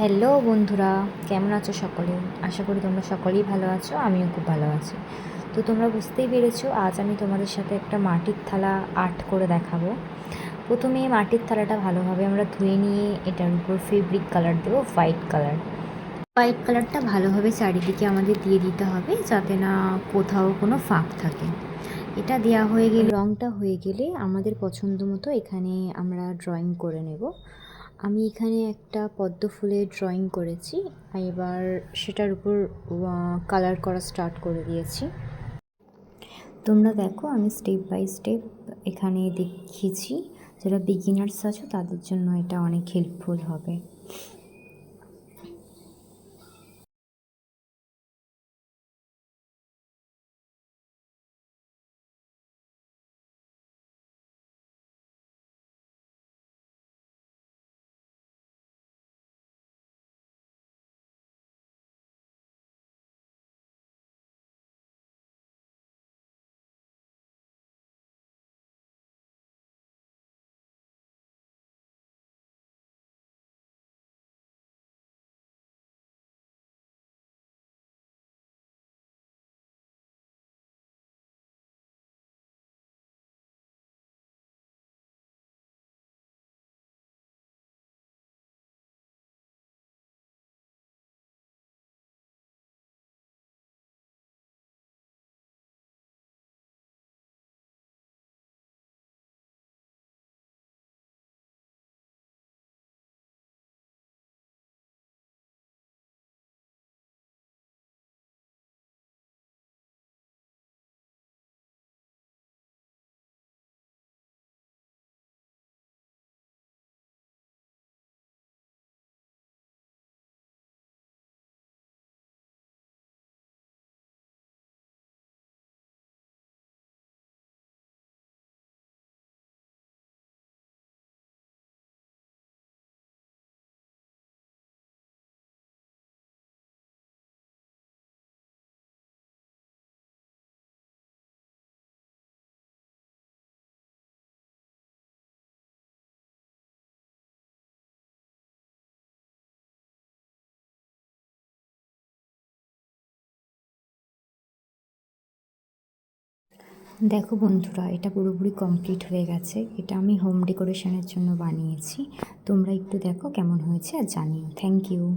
Hello বন্ধুরা, কেমন আছো সকলে? আশা করি তোমরা সকলেই ভালো আছো, আমিও খুব ভালো আছি। তো তোমরা বুঝতেই পেরেছ, আজ আমি তোমাদের সাথে একটা মাটির থালা আর্ট করে দেখাবো। প্রথমে মাটির থালাটা ভালোভাবে আমরা ধুয়ে নিয়ে এটার উপর ফেব্রিক কালার দেবো হোয়াইট কালার হোয়াইট কালারটা ভালোভাবে চারিদিকে আমাদের দিয়ে দিতে হবে, যাতে না কোথাও কোনো ফাঁক থাকে। এটা দেওয়া হয়ে গেলে রঙটা হয়ে গেলে আমাদের পছন্দ মতো এখানে আমরা ড্রয়িং করে নেব। আমি এখানে একটা পদ্ম ফুলের ড্রয়িং করেছি এবার সেটার উপর কালার করা স্টার্ট করে দিয়েছি। তোমরা দেখো, আমি স্টেপ বাই স্টেপ এখানে দেখিয়েছি। যারা বিগিনার্স আছো, তাদের জন্য এটা অনেক হেল্পফুল হবে। দেখো বন্ধুরা, এটা পুরোপুরি কমপ্লিট হয়ে গেছে। এটা আমি হোম ডেকোরেশনের জন্য বানিয়েছি। তোমরা একটু দেখো কেমন হয়েছে আর জানিও। Thank you